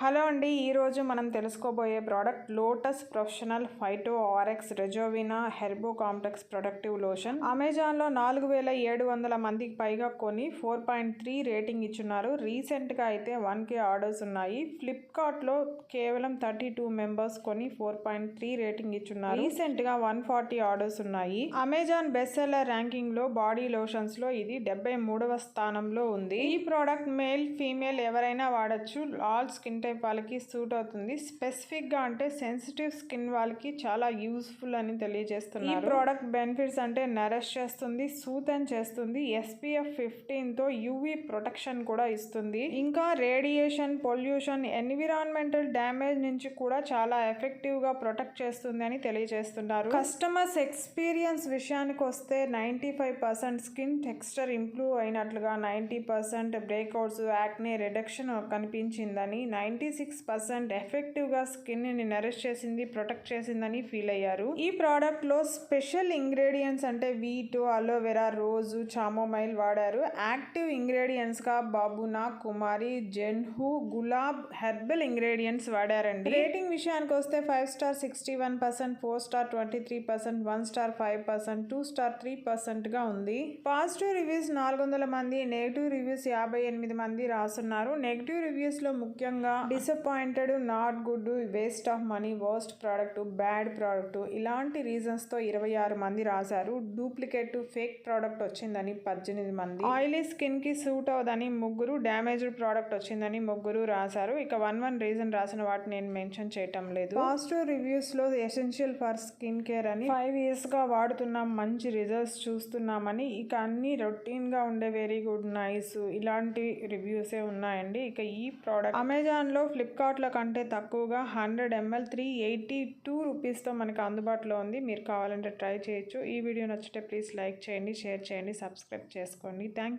Hello అండి ఈరోజు మనం తెలుసుకోబోయే product Lotus professional phyto RX rejuvina herbo complex productive lotion అమెజాన్లో నాలుగు వేల ఏడు వందల మందికి పైగా కొని ఫోర్ పాయింట్ త్రీ రేటింగ్ ఇచ్చున్నారు. రీసెంట్గా అయితే వన్ కే ఆర్డర్స్ ఉన్నాయి. ఫ్లిప్కార్ట్లో కేవలం థర్టీ టూ మెంబర్స్ కొని ఫోర్ పాయింట్ త్రీ రేటింగ్ ఇచ్చున్నారు. రీసెంట్గా వన్ ఫార్టీ ఆర్డర్స్ ఉన్నాయి. అమెజాన్ బెస్ట్ సెల్లర్ ర్యాంకింగ్లో బాడీ లోషన్స్లో ఇది డెబ్బై మూడవ స్థానంలో ఉంది. ఈ ప్రోడక్ట్ మేల్ ఫీమేల్ ఎవరైనా వాడచ్చు. ఆల్ స్కిన్ టైప్ వాళ్ళకి సూట్ అవుతుంది. స్పెసిఫిక్గా అంటే సెన్సిటివ్ స్కిన్ వాళ్ళకి చాలా యూస్ఫుల్ అని తెలియజేస్తున్నారు. ఈ ప్రోడక్ట్ బెనిఫిట్స్ అంటే నరిష్ చేస్తుంది సూతన్ చేస్తుంది ఎస్పీఎఫ్ ఫిఫ్టీన్తో యూవీ ప్రొటెక్షన్ కూడా ఇస్తుంది. ఇంకా రేడియేషన్ పొల్యూషన్ ఎన్విరాన్మెంటల్ డ్యామేజ్ నుంచి కూడా చాలా ఎఫెక్టివ్గా ప్రొటెక్ట్ చేస్తుంది అని తెలియజేస్తున్నారు. కస్టమర్స్ ఎక్స్పీరియన్స్ విషయానికి వస్తే ninety five percent skin texture improve అయినట్లుగా ninety percent breakouts acne reduction కనిపించిందని nine ninety six percent ఎఫెక్టివ్గా స్కిన్ని నరిష్ చేసింది ప్రొటెక్ట్ చేసిందని ఫీల్ అయ్యారు. ఈ ప్రోడక్ట్లో స్పెషల్ ఇంగ్రీడియంట్స్ అంటే wheat aloe vera rose chamomile వాడారు. యాక్టివ్ ఇంగ్రీడియంట్స్గా బాబునా కుమారి జెన్హు గులాబ్ హెర్బల్ ఇంగ్రీడియంట్స్ వాడారండి. రేటింగ్ విషయానికి వస్తే five star sixty one percent four star twenty three percent one star five percent two star three పర్సెంట్గా ఉంది. పాజిటివ్ రివ్యూస్ నాలుగు వందల మంది నెగిటివ్ రివ్యూస్ యాభై ఎనిమిది మంది రాస్తున్నారు నెగిటివ్ రివ్యూస్లో ముఖ్యంగా disappointed not good waste of money worst product bad product ఇలాంటి రీజన్స్తో ఇరవై ఆరు మంది రాశారు. డూప్లికేట్ ఫేక్ ప్రోడక్ట్ వచ్చిందని పద్దెనిమిది మంది. ఆయిలీ స్కిన్కి సూట్ అవ్వదని ముగ్గురు డ్యామేజ్డ్ ప్రోడక్ట్ వచ్చిందని ముగ్గురు రాశారు. ఇక వన్ వన్ రీజన్ రాసిన వాటిని నేను మెన్షన్ చేయటం లేదు. పాజిటివ్ రివ్యూస్లో ఎసెన్షియల్ ఫర్ స్కిన్ కేర్ అని ఫైవ్ ఇయర్స్గా వాడుతున్నాం మంచి రిజల్ట్స్ చూస్తున్నామని. ఇక అన్ని రొటీన్గా ఉండే వెరీ గుడ్ నైస్ ఇలాంటి రివ్యూసే ఉన్నాయండి. ఇక ఈ ప్రోడక్ట్ అమెజాన్లో ఫ్లిప్కార్ట్లో కంటే తక్కువగా hundred ml three eighty two రూపీస్తో మనకు అందుబాటులో ఉంది. మీరు కావాలంటే ట్రై చేయొచ్చు. ఈ వీడియో నచ్చితే ప్లీజ్ లైక్ చేయండి షేర్ చేయండి సబ్స్క్రైబ్ చేసుకోండి. Thank you.